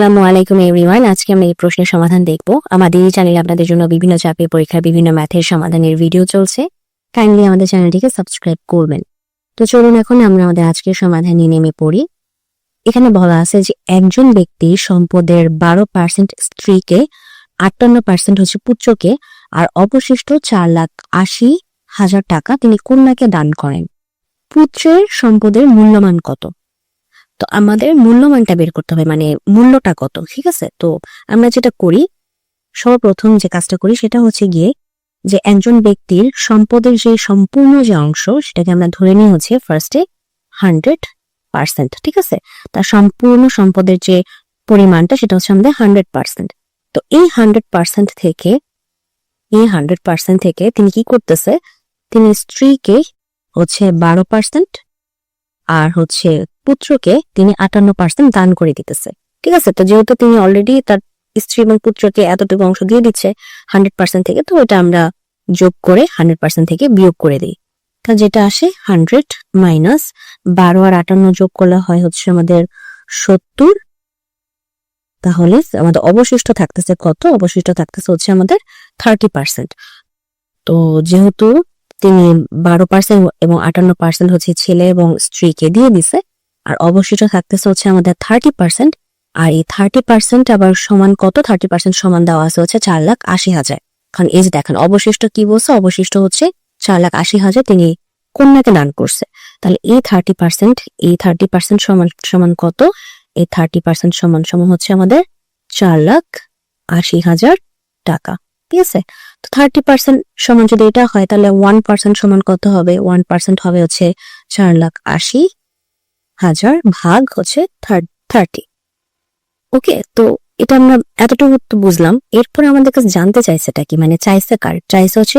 আসসালামু আলাইকুম এভরিওয়ান আজকে আমরা এই প্রশ্নের সমাধান দেখব। আমাদের এই চ্যানেলে আপনাদের জন্য বিভিন্ন চাপের পরীক্ষার বিভিন্ন ম্যাথের সমাধানের ভিডিও চলছে। কাইন্ডলি আমাদের চ্যানেলটিকে সাবস্ক্রাইব করবেন। তো চলুন এখন আমরা আমাদের আজকের সমাধানে নেমে পড়ি। এখানে বলা আছে যে একজন ব্যক্তির সম্পদের বারো পার্সেন্ট স্ত্রীকে, আটান্ন পার্সেন্ট হচ্ছে পুত্রকে, আর অবশিষ্ট চার লাখ আশি হাজার টাকা তিনি কন্যাকে দান করেন। পুত্রের সম্পদের মূল্যমান কত? তো আমাদের মূল্যমানটা বের করতে হবে মানে মূল্যটা কত, ঠিক আছে? তো আমরা যেটা করি, সর্বপ্রথম যে কাজটা করি সেটা হচ্ছে গিয়ে যে একজন ব্যক্তির সম্পদের যে সম্পূর্ণ যে অংশ সেটাকে আমরা ধরে নিই হচ্ছে ফার্স্টে হান্ড্রেড পার্সেন্ট ঠিক আছে? তার সম্পূর্ণ সম্পদের যে পরিমাণটা সেটা হচ্ছে আমাদের হান্ড্রেড পার্সেন্ট তো এই হান্ড্রেড পার্সেন্ট থেকে, এই হান্ড্রেড পার্সেন্ট থেকে তিনি কি করতেছে? তিনি স্ত্রীকে হচ্ছে বারো পার্সেন্ট আর হচ্ছে পুত্রকে তিনি আটান্ন পার্সেন্ট দান করে দিতেছে। ঠিক আছে? তো যেহেতু তিনি অলরেডি তার স্ত্রী এবং পুত্রকে এতটুকু অংশ দিয়ে দিচ্ছে হান্ড্রেড পার্সেন্ট থেকে, তো ওটা আমরা যোগ করে হান্ড্রেড পার্সেন্ট থেকে বিয়োগ করে দিই। তা যেটা আসে হান্ড্রেড মাইনাস বারো আর আটান্ন যোগ করলে হয় হচ্ছে আমাদের সত্তর। তাহলে আমাদের অবশিষ্ট থাকতেছে কত? অবশিষ্ট থাকতেছে হচ্ছে আমাদের থার্টি পার্সেন্ট তো যেহেতু তিনি বারো পার্সেন্ট এবং আটান্ন পার্সেন্ট হচ্ছে ছেলে এবং স্ত্রীকে দিয়ে দিছে। আর অবশিষ্ট থাকতেছে হচ্ছে আমাদের থার্টি পার্সেন্ট। আর এই থার্টি পার্সেন্ট আবার সমান কত? থার্টি পার্সেন্ট সমান দেওয়া আছে হচ্ছে চার লাখ আশি হাজার। কারণ এই যে দেখেন, অবশিষ্ট কি বলছে? অবশিষ্ট হচ্ছে চার লাখ আশি হাজার তিনি কন্যাকে দান করছে। তাহলে এই থার্টি পার্সেন্ট, এই থার্টি পার্সেন্ট সমান সমান কত? এই থার্টি পার্সেন্ট সমান সমান হচ্ছে আমাদের চার লাখ আশি হাজার টাকা। ঠিক আছে? তো থার্টি পার্সেন্ট সমান যদি এটা হয়, তাহলে ওয়ান পার্সেন্ট সমান কত হবে? ওয়ান পার্সেন্ট হবে হচ্ছে চার লাখ আশি হাজার ভাগ হচ্ছে থার্টি ওকে তো এটা আমরা এতটুকু বুঝলাম। এরপরে আমাদের কাছে জানতে চাইছেটা কি? মানে চাইছে কার? চাইছে হচ্ছে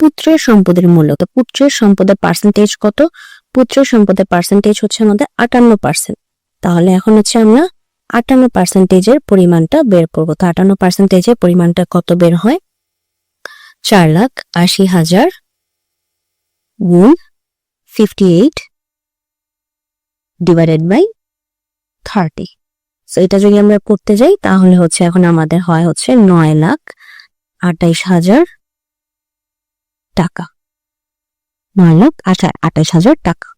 পুত্রের সম্পদের মূল্য। তো পুত্রের সম্পদের পার্সেন্টেজ কত? পুত্রের সম্পদের পার্সেন্টেজ হচ্ছে আমাদের আটান্ন পার্সেন্ট তাহলে এখন হচ্ছে আমরা আটান্ন পার্সেন্টেজের পরিমাণটা বের করব। তো আটান্ন পার্সেন্টেজের পরিমাণটা কত বের হয়? চার লাখ আশি হাজার। গুণ fifty eight divided by thirty so এটা যদি আমরা করতে যাই, তাহলে হচ্ছে এখন আমাদের হয় হচ্ছে নয় লাখ আটাইশ হাজার টাকা। নয় লাখ আঠাশ হাজার টাকা।